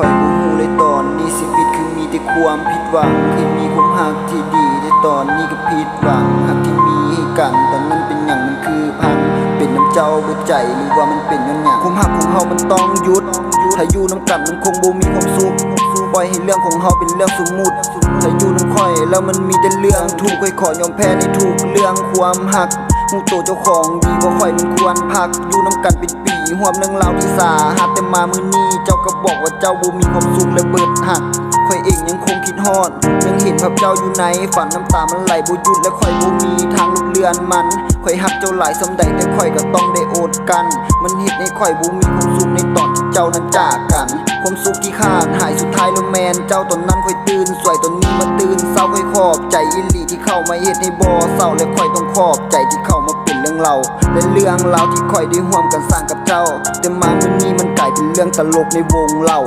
่อยบ่ฮู้เลยตอนนี้ชีวิตคือมีแต่ความผิดหวังเคยมีความหักที่ดีแต่ตอนนี้ก็ผิดหวังหักที่มีให้กันตอนนั้นเป็นหยังมันคือพังเป็นน้ำเจ้าบ่ใจหรือว่ามันเป็นย้อนหยังความหักของเฮามันต้องหยุดถ้าอยู่น้ำกันมันคงบ่มีความสุขปล่อยให้เรื่องของเฮาเป็นเรื่องสมมุติถ้าอยู่น้ำข่อยแล้วมันมีแต่เรื่องถูกข่อยขอยอมแพ้ในทุกเรื่องความหักหูโตเจ้าของดีบ่ค่อยมันควรพักอยู่น้ำกันเป็นปีหวมเรื่องราวที่สาหัสแต่มามื้อนี้ เจ้าก็บอกว่าเจ้าบ่มีความสุขและเบิดหักข่อยเองยังคงคิดฮอด ยังเห็นภาพเจ้าอยู่ในฝันน้ำตามันไหลบ่หยุดและข่อยบ่มีทางลุกเลือนมันข่อยหักเจ้าหลายสำใดแต่ข่อยก็ต้องได้โอดกัน มันเฮ็ดให้ข่อยบ่มีความสุขในตอนที่เจ้านั้นจากกัน ความสุขที่ขาดหายสุดท้ายแล้วแมน เจ้าตอนนั้นข่อยตื่นสวยตอนนี้มาตื่นเศร้าข่อยขอบใจอิลีที่เข้ามาเฮ็ดให้บ่เศร้าและข่อยต้องขอบใจที่เข้า เป็นเรื่องเราและเรื่องราที่คอยได้ห่วมกันสร้างกับเจ้า แต่มามื้อนี้มันกลายเป็นเรื่องตลกในวงเรา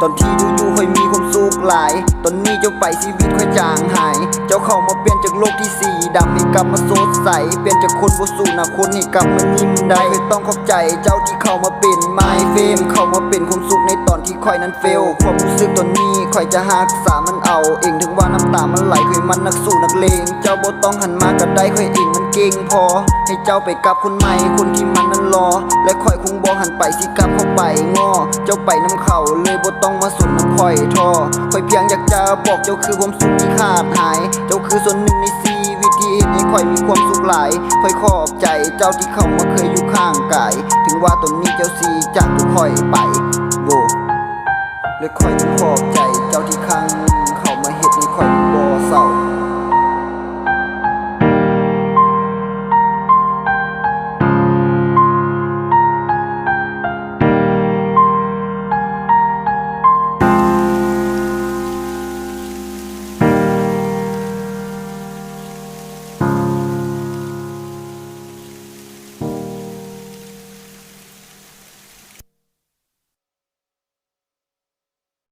ตอนที่อยู่ๆค่อยมีความ หลาย ตอนนี้เจ้าไปชีวิตค่อยจางหาย เจ้าเข้ามาเปลี่ยนจากโลกที่สีดำให้กลับมาสดใส เปลี่ยนจากคนบ่สู้หนะคนให้กลับมายิ้มได้เคยต้องขอบใจเจ้าที่เข้ามาเป็นไมเฟมเข้ามาเป็นความสุขในตอนที่ค่อยนั้นเฟลความรู้สึกตอนนี้ค่อยจะหักษามันเอา เองถึงว่าน้ำตามันไหลค่อยมันนักสู้นักเลง เจ้าบ่ต้องหันมาก็ได้ค่อยเองมัน เก่งพอ ให้เจ้าไปกับคนใหม่ คนที่มันนั้นรอ และคอยคงบ่หันไปสิกลับเข้าไปงอ เจ้าไปน้ำเขาเลยบ่ต้องมาสนน้ำคอยทอคอยเพียงอยากจะบอกเจ้าคือความสุขที่ขาดหาย เจ้าคือส่วนหนึ่งในชีวิตที่เฮ็ดให้ค่อยมีความสุขหลายคอยขอบใจเจ้าที่เข้ามาเคยอยู่ข้างกาย ถึงว่าตอนนี้เจ้าสีจากทุกค่อยไปโบและคอยขอบใจเจ้าที่ข้าง